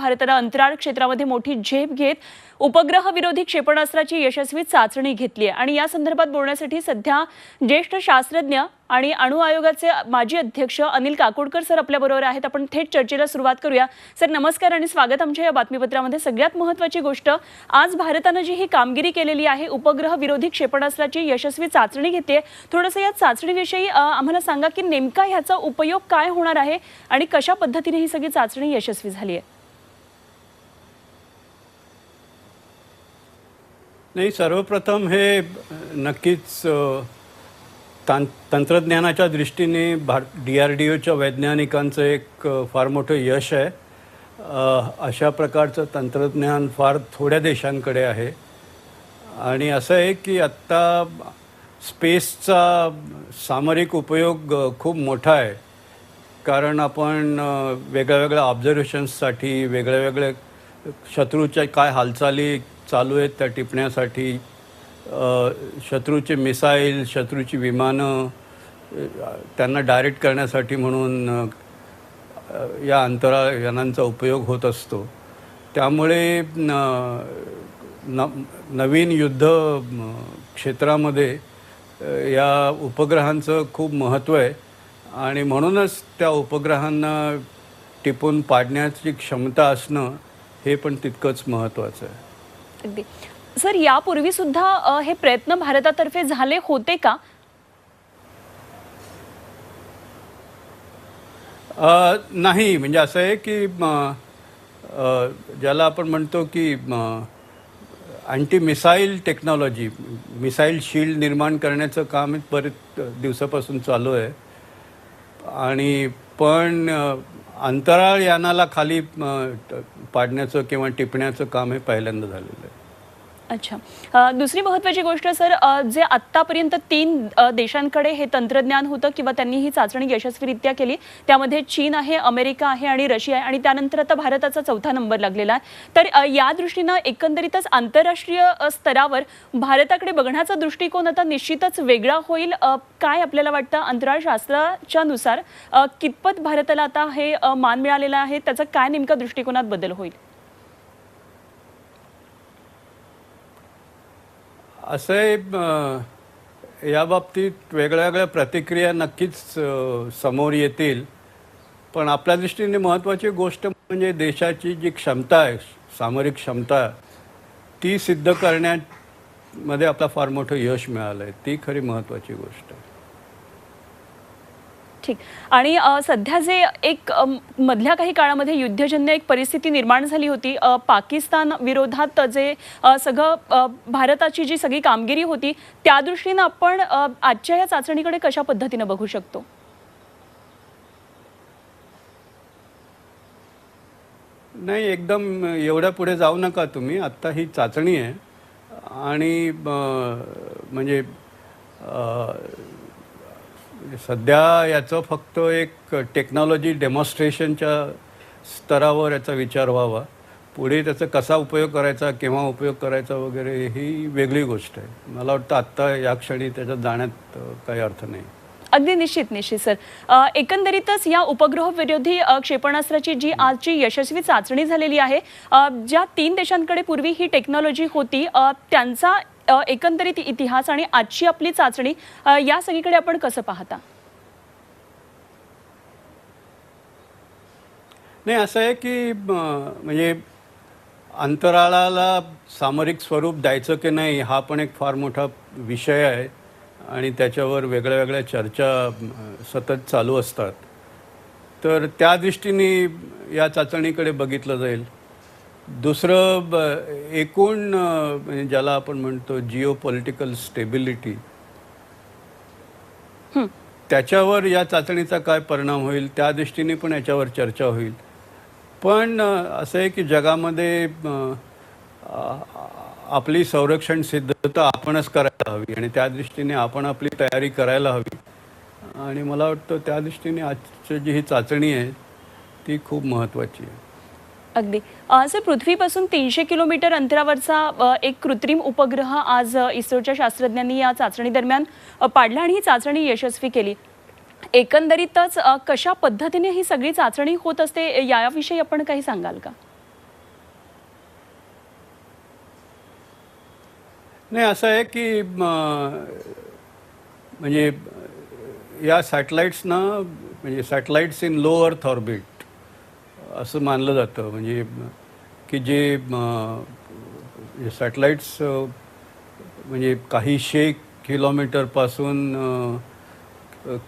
भारतानं अंतराळ क्षेत्रामध्ये मोठी झेप घेत उपग्रह विरोधी क्षेपणास्त्राची यशस्वी चाचणी घेतली आहे. आणि या संदर्भात बोलण्यासाठी सध्या ज्येष्ठ शास्त्रज्ञ आणि अणु आयोगाचे माजी अध्यक्ष अनिल काकोडकर सर आपल्याबरोबर आहेत. आपण थेट चर्चेला सुरुवात करूया. सर नमस्कार आणि स्वागत आमच्या या बातमीपत्रामध्ये. सगळ्यात महत्त्वाची गोष्ट आज भारतानं जी ही कामगिरी केलेली आहे उपग्रह विरोधी क्षेपणास्त्राची यशस्वी चाचणी घेते. थोडंसं या चाचणीविषयी आम्हाला सांगा की नेमका ह्याचा उपयोग काय होणार आहे आणि कशा पद्धतीने ही सगळी चाचणी यशस्वी झाली आहे? नाही सर्वप्रथम हे नक्कीच तां तंत्रज्ञानाच्या दृष्टीने भार डी आर डी ओच्या वैज्ञानिकांचं एक फार मोठं यश आहे. अशा प्रकारचं तंत्रज्ञान फार थोड्या देशांकडे आहे. आणि असं आहे की आत्ता स्पेसचा सामरिक उपयोग खूप मोठा आहे. कारण आपण वेगळ्या वेगळ्या ऑब्झर्वेशन्ससाठी वेगळ्या वेगळ्या शत्रूच्या काय हालचाली चालू आहेत त्या टिपण्यासाठी? शत्रूचे मिसाईल शत्रूची विमानं त्यांना डायरेक्ट करण्यासाठी म्हणून या अंतरायानांचा उपयोग होत असतो. त्यामुळे न नवीन युद्ध क्षेत्रामध्ये या उपग्रहांचं खूप महत्त्व आहे. आणि म्हणूनच त्या उपग्रहांना टिपून पाडण्याची क्षमता असणं हे पण तितकंच महत्त्वाचं आहे. अगदी. सर यापूर्वी सुद्धा हे प्रयत्न भारतातर्फे झाले होते का? नाही. म्हणजे असं आहे की ज्याला आपण म्हणतो की anti missile technology missile shield निर्माण करण्याचं काम बरेच दिवसापासून चालू आहे. आणि पण अंतराळ यानाला खाली पाडण्याचं किंवा टिपण्याचं काम हे पहिल्यांदा झालेलं आहे. अच्छा. दुसरी महत्त्वाची गोष्ट सर जे आत्तापर्यंत तीन देशांकडे हे तंत्रज्ञान होतं किंवा त्यांनी ही चाचणी यशस्वीरित्या केली त्यामध्ये चीन आहे अमेरिका आहे आणि रशिया आहे आणि त्यानंतर आता भारताचा चौथा नंबर लागलेला आहे. तर या दृष्टीनं एकंदरीतच आंतरराष्ट्रीय स्तरावर भारताकडे बघण्याचा दृष्टिकोन आता निश्चितच वेगळा होईल. काय आपल्याला वाटतं? अंतराळ शास्त्राच्या नुसार कितपत भारताला आता हे मान मिळालेलं आहे? त्याचा काय नेमका दृष्टिकोनात बदल होईल? असं आहे या बाबतीत वेगळ्या वेगळ्या प्रतिक्रिया नक्कीच समोर येतील. पण आपल्या दृष्टीने महत्त्वाची गोष्ट म्हणजे देशाची जी क्षमता आहे सामरिक क्षमता ती सिद्ध करण्यामध्ये आपला फार मोठं यश मिळालं आहे ती खरी महत्त्वाची गोष्ट आहे. ठीक. आणि सध्या जे एक मधल्या काही काळामध्ये युद्धजन्य एक परिस्थिती निर्माण झाली होती पाकिस्तान विरोधात जे सगळं भारताची जी सगळी कामगिरी होती त्या दृष्टीनं आपण आजच्या या चाचणीकडे कशा पद्धतीनं बघू शकतो? नाही एकदम एवढ्या पुढे जाऊ नका तुम्ही. आत्ता ही चाचणी आहे. आणि म्हणजे सध्या याचं फक्त एक टेक्नॉलॉजी डेमॉन्स्ट्रेशनच्या स्तरावर याचा विचार व्हावा. पुढे त्याचा कसा उपयोग करायचा केव्हा उपयोग करायचा वगैरे ही वेगळी गोष्ट आहे. मला वाटतं आत्ता या क्षणी त्याच्यात जाण्यात काही अर्थ नाही. अगदी निश्चित निश्चित सर. एकंदरीतच या उपग्रह विरोधी क्षेपणास्त्राची जी आजची यशस्वी चाचणी झालेली आहे ज्या तीन देशांकडे पूर्वी ही टेक्नॉलॉजी होती त्यांचा एकंदरीत इतिहास आणि आजची आपली चाचणी या सगळीकडे आपण कसं पाहता? नाही असं आहे की म्हणजे अंतराळाला सामरिक स्वरूप द्यायचं की नाही हा पण एक फार मोठा विषय आहे आणि त्याच्यावर वेगळ्या वेगळ्या चर्चा सतत चालू असतात. तर त्या दृष्टीने या चाचणीकडे बघितलं जाईल. दुसरं ब एकूण म्हणजे ज्याला आपण म्हणतो जिओ पॉलिटिकल स्टेबिलिटी त्याच्यावर या चाचणीचा काय परिणाम होईल? त्या दृष्टीने पण याच्यावर चर्चा होईल. पण असं आहे की जगामध्ये आपली संरक्षण सिद्धता आपणच करायला हवी आणि त्या दृष्टीने आपण आपली तयारी करायला हवी. आणि मला वाटतं त्या दृष्टीने आजची जी ही चाचणी आहे ती खूप महत्त्वाची आहे. अगदी. सर पृथ्वीपासून तीनशे किलोमीटर अंतरावरचा एक कृत्रिम उपग्रह आज इस्रोच्या शास्त्रज्ञांनी या चाचणी दरम्यान पाडला आणि ही चाचणी यशस्वी केली. एकंदरीतच कशा पद्धतीने ही सगळी चाचणी होत असते याविषयी आपण काही सांगाल का? नाही असं आहे की म्हणजे या सॅटेलाइट्सना म्हणजे satellites in low earth orbit असं मानलं जातं. म्हणजे की जे सॅटेलाइट्स म्हणजे काहीशे किलोमीटरपासून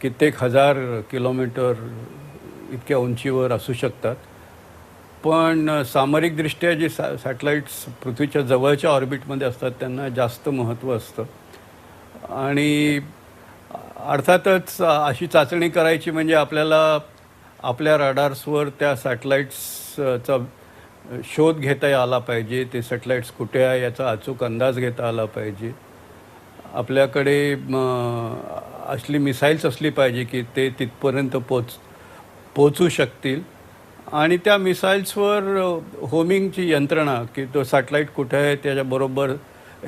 कित्येक हजार किलोमीटर इतक्या उंचीवर असू शकतात. पण सामरिकदृष्ट्या जे सॅ सॅटेलाइट्स पृथ्वीच्या जवळच्या ऑर्बिटमध्ये असतात त्यांना जास्त महत्त्व असतं. आणि अर्थातच अशी चाचणी करायची म्हणजे आपल्याला आपल्या रडार्सवर त्या सॅटेलाइट्सचा शोध घेता आला पाहिजे ते सॅटेलाइट्स कुठे आहे याचा अचूक अंदाज घेता आला पाहिजे. आपल्याकडे असली मिसाईल्स असली पाहिजे की ते तिथपर्यंत पोच पोचू शकतील. आणि त्या मिसाईल्सवर होमिंगची यंत्रणा की तो सॅटेलाईट कुठे आहे त्याच्याबरोबर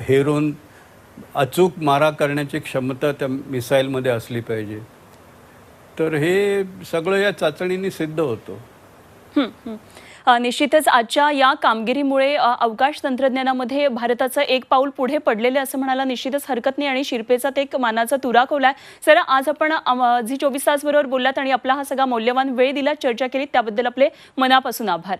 हेरून अचूक मारा करण्याची क्षमता त्या मिसाईलमध्ये असली पाहिजे. तर हे सगळं या चाचणीने सिद्ध होतं. निश्चितच आजच्या या कामगिरीमुळे अवकाश तंत्रज्ञानामध्ये भारताचं एक पाऊल पुढे पडलेलं असं म्हणायला निश्चितच हरकत नाही आणि शिरपेचा ते एक मानाचा तुरा आहे सर आज आपण जी झी चोवीस तास बरोबर बोललात आणि आपला हा सगळा मौल्यवान वेळ दिला चर्चा केली त्याबद्दल आपले मनापासून आभार.